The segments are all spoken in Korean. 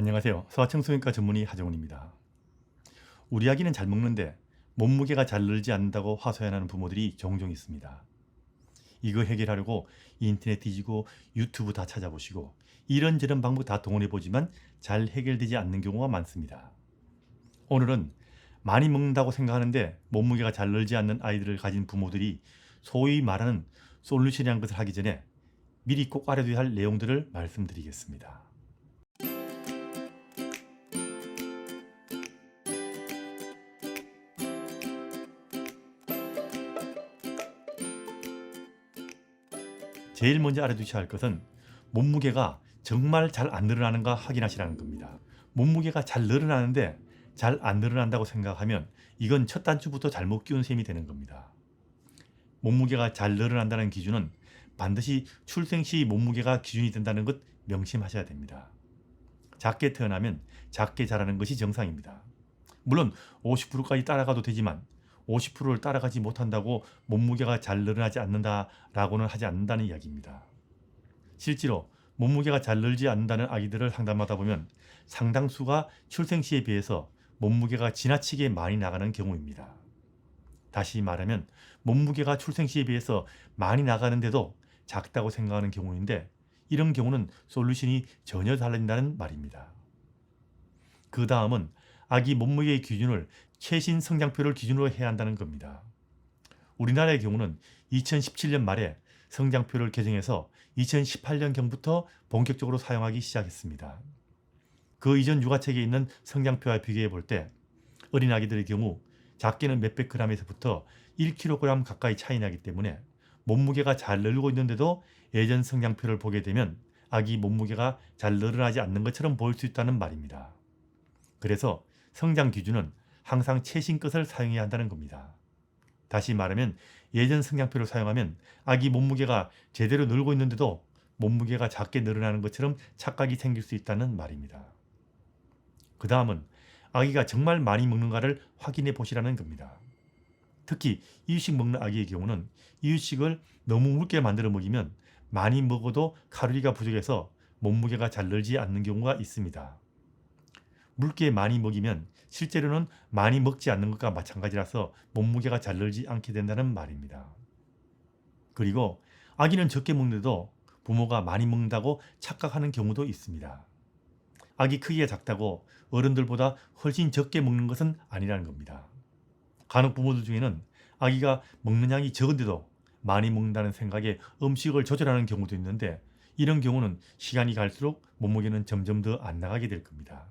안녕하세요. 소아청소년과 전문의 하정훈입니다. 우리 아기는 잘 먹는데 몸무게가 잘 늘지 않는다고 하소연하는 부모들이 종종 있습니다. 이거 해결하려고 인터넷 뒤지고 유튜브 다 찾아보시고 이런저런 방법 다 동원해 보지만 잘 해결되지 않는 경우가 많습니다. 오늘은 많이 먹는다고 생각하는데 몸무게가 잘 늘지 않는 아이들을 가진 부모들이 소위 말하는 솔루션이란 것을 하기 전에 미리 꼭 알아둬야 할 내용들을 말씀드리겠습니다. 제일 먼저 알아두셔야 할 것은 몸무게가 정말 잘 안 늘어나는가 확인하시라는 겁니다. 몸무게가 잘 늘어나는데 잘 안 늘어난다고 생각하면 이건 첫 단추부터 잘못 끼운 셈이 되는 겁니다. 몸무게가 잘 늘어난다는 기준은 반드시 출생 시 몸무게가 기준이 된다는 것 명심하셔야 됩니다. 작게 태어나면 작게 자라는 것이 정상입니다. 물론 50%까지 따라가도 되지만 50%를 따라가지 못한다고 몸무게가 잘 늘어나지 않는다라고는 하지 않는다는 이야기입니다. 실제로 몸무게가 잘 늘지 않는다는 아기들을 상담하다 보면 상당수가 출생 시에 비해서 몸무게가 지나치게 많이 나가는 경우입니다. 다시 말하면 몸무게가 출생 시에 비해서 많이 나가는데도 작다고 생각하는 경우인데 이런 경우는 솔루션이 전혀 달라진다는 말입니다. 그 다음은 아기 몸무게의 기준을 최신 성장표를 기준으로 해야 한다는 겁니다. 우리나라의 경우는 2017년 말에 성장표를 개정해서 2018년경부터 본격적으로 사용하기 시작했습니다. 그 이전 육아책에 있는 성장표와 비교해 볼 때 어린 아기들의 경우 작게는 몇백 그램에서부터 1kg 가까이 차이 나기 때문에 몸무게가 잘 늘고 있는데도 예전 성장표를 보게 되면 아기 몸무게가 잘 늘어나지 않는 것처럼 보일 수 있다는 말입니다. 그래서 성장 기준은 항상 최신 것을 사용해야 한다는 겁니다. 다시 말하면 예전 성장표를 사용하면 아기 몸무게가 제대로 늘고 있는데도 몸무게가 작게 늘어나는 것처럼 착각이 생길 수 있다는 말입니다. 그 다음은 아기가 정말 많이 먹는가를 확인해 보시라는 겁니다. 특히 이유식 먹는 아기의 경우는 이유식을 너무 묽게 만들어 먹이면 많이 먹어도 칼로리가 부족해서 몸무게가 잘 늘지 않는 경우가 있습니다. 묽게 많이 먹이면 실제로는 많이 먹지 않는 것과 마찬가지라서 몸무게가 잘 늘지 않게 된다는 말입니다. 그리고 아기는 적게 먹는데도 부모가 많이 먹는다고 착각하는 경우도 있습니다. 아기 크기가 작다고 어른들보다 훨씬 적게 먹는 것은 아니라는 겁니다. 간혹 부모들 중에는 아기가 먹는 양이 적은데도 많이 먹는다는 생각에 음식을 조절하는 경우도 있는데 이런 경우는 시간이 갈수록 몸무게는 점점 더 안 나가게 될 겁니다.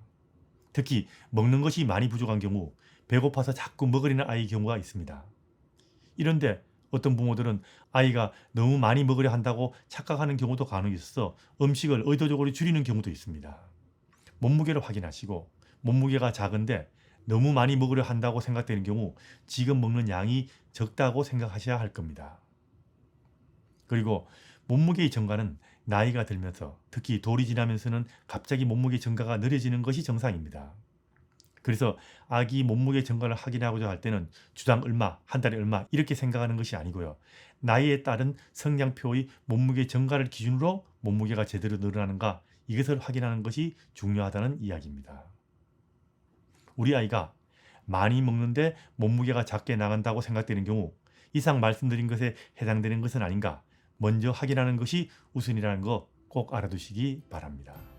특히 먹는 것이 많이 부족한 경우 배고파서 자꾸 먹으려는 아이의 경우가 있습니다. 이런데 어떤 부모들은 아이가 너무 많이 먹으려 한다고 착각하는 경우도 간혹 있어서 음식을 의도적으로 줄이는 경우도 있습니다. 몸무게를 확인하시고 몸무게가 작은데 너무 많이 먹으려 한다고 생각되는 경우 지금 먹는 양이 적다고 생각하셔야 할 겁니다. 그리고 몸무게의 증가는 나이가 들면서 특히 돌이 지나면서는 갑자기 몸무게 증가가 느려지는 것이 정상입니다. 그래서 아기 몸무게 증가를 확인하고자 할 때는 주당 얼마, 한 달에 얼마 이렇게 생각하는 것이 아니고요. 나이에 따른 성장표의 몸무게 증가를 기준으로 몸무게가 제대로 늘어나는가 이것을 확인하는 것이 중요하다는 이야기입니다. 우리 아이가 많이 먹는데 몸무게가 작게 나간다고 생각되는 경우 이상 말씀드린 것에 해당되는 것은 아닌가 먼저 확인하는 것이 우선이라는 거 꼭 알아두시기 바랍니다.